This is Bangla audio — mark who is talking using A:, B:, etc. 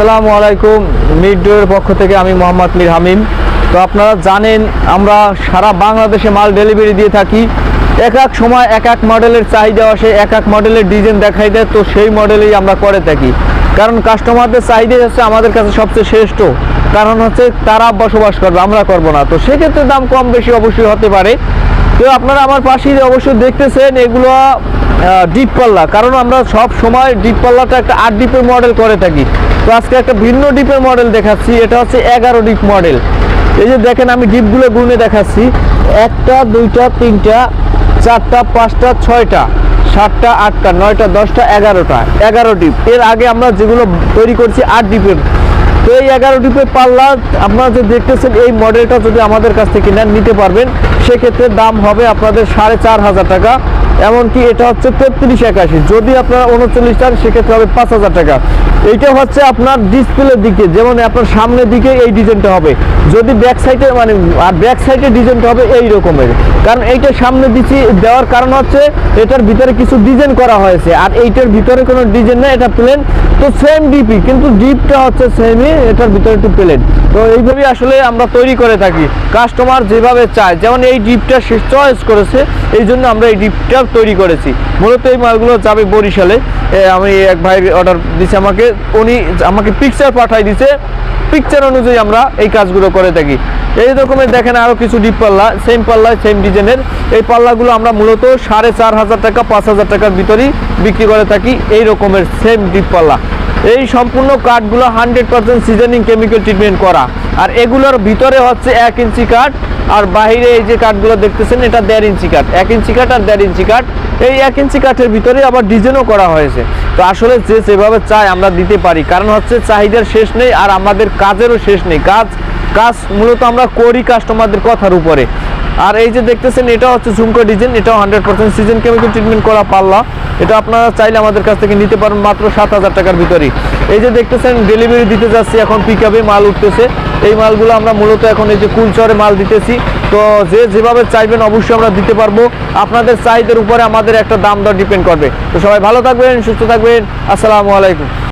A: আসসালামু আলাইকুম, মিড ডোয়ের পক্ষ থেকে আমি মোহাম্মদ মীর হামিম। তো আপনারা জানেন, আমরা সারা বাংলাদেশে মাল ডেলিভারি দিয়ে থাকি। এক এক সময় এক এক মডেলের চাহিদা আসে, এক এক মডেলের ডিজাইন দেখাই দেয়, তো সেই মডেলেই আমরা করে থাকি। কারণ কাস্টমারদের চাহিদা হচ্ছে আমাদের কাছে সবচেয়ে শ্রেষ্ঠ। কারণ হচ্ছে তারা বসবাস করবে, আমরা করব না। তো সেক্ষেত্রে দাম কম বেশি অবশ্যই হতে পারে। তো আপনারা আমার পাশেই অবশ্যই দেখতেছেন, এগুলো ডিপ পাল্লা। কারণ আমরা সব সময় ডিপ পাল্লাটা একটা আট ডিপের মডেল করে থাকি। তো আজকে একটা ভিন্ন ডিপের মডেল দেখাচ্ছি, এটা হচ্ছে এগারো ডিপ মডেল এই যে দেখেন, আমি ডিপগুলো গুনে দেখাচ্ছি। একটা, দুইটা, তিনটা, চারটা, পাঁচটা, ছয়টা, সাতটা, আটটা, নয়টা, দশটা, এগারোটা। এগারো ডিপ এর আগে আমরা যেগুলো তৈরি করছি আট ডিপের তো এই এগারো পে পাল্লা আপনারা যে দেখতেছেন, এই মডেলটা যদি আমাদের কাছ থেকে নেন, নিতে পারবেন। সেক্ষেত্রে দাম হবে আপনাদের সাড়ে চার হাজার টাকা, এমনকি এটা হচ্ছে তেত্রিশ একাশি। যদি আপনারা উনচল্লিশ টান সেক্ষেত্রে হবে পাঁচ হাজার টাকা। এইটা হচ্ছে আপনার ডিসপ্লের দিকে, যেমন আপনার সামনের দিকে এই ডিজাইনটা হবে। যদি ব্যাক সাইডে মানে আর ব্যাক সাইডে ডিজাইনটা হবে এই রকমের। কারণ এইটা সামনে দিচ্ছি দেওয়ার কারণ হচ্ছে এটার ভিতরে কিছু ডিজাইন করা হয়েছে, আর এইটার ভিতরে কোনো ডিজাইন নেই, এটা প্লেন তো সেম ডিপি কিন্তু ডিপটা হচ্ছে সেমই এটার ভিতরে একটু প্লেন তো এইভাবেই আসলে আমরা তৈরি করে থাকি কাস্টমার যেভাবে চায়। যেমন এই ডিপটা সে চয়েস করেছে, এই জন্য আমরা এই ডিপটা তৈরি করেছি। মূলত এই মালগুলো যাবে বরিশালে। আমি এক ভাই অর্ডার দিছে আমাকে উনি আমাকে পিকচার পাঠাই দিছে। পিকচার অনুযায়ী আমরা এই কাজগুলো করে থাকি। এই রকমের দেখেন আরও কিছু ডিপ পাল্লা সেম পাল্লা সেম ডিজাইনের এই পাল্লাগুলো আমরা মূলত সাড়ে চার হাজার টাকা, পাঁচ হাজার টাকার ভিতরেই বিক্রি করে থাকি। এই রকমের সেম ডিপ পাল্লা। এই সম্পূর্ণ কাঠগুলো hundred percent seasoning chemical treatment করা। আর এগুলোর ভিতরে হচ্ছে এক ইঞ্চি কাঠ, আর বাইরে এই যে কাঠগুলো দেখতেছেন, এটা দেড় ইঞ্চি কাঠ। এক ইঞ্চি কাঠ আর দেড় ইঞ্চি কাঠ। এই এক ইঞ্চি কাঠের ভিতরে আবার ডিজাইনও করা হয়েছে। তো আসলে যে যেভাবে চাই আমরা দিতে পারি। কারণ হচ্ছে চাহিদার শেষ নেই, আর আমাদের কাজেরও শেষ নেই। কাজ কাজ মূলত আমরা করি কাস্টমারদের কথার উপরে। আর এই যে দেখতেছেন, এটা হচ্ছে ঝুমকো ডিজাইন এটাও hundred percent season chemical treatment করা পাল্লা। এটা আপনারা চাইলে আমাদের কাছ থেকে নিতে পারেন মাত্র সাত হাজার টাকার ভিতরেই। এই যে দেখতেছেন ডেলিভারি দিতে যাচ্ছি, এখন পিক আপে মাল উঠতেছে। এই মালগুলো আমরা মূলত এখন এই যে কুলচরে মাল দিতেছি। তো যে যেভাবে চাইবেন, অবশ্যই আমরা দিতে পারব। আপনাদের চাহিদার উপরে আমাদের একটা দাম দর ডিপেন্ড করবে। তো সবাই ভালো থাকবেন, সুস্থ থাকবেন। আসসালামু আলাইকুম।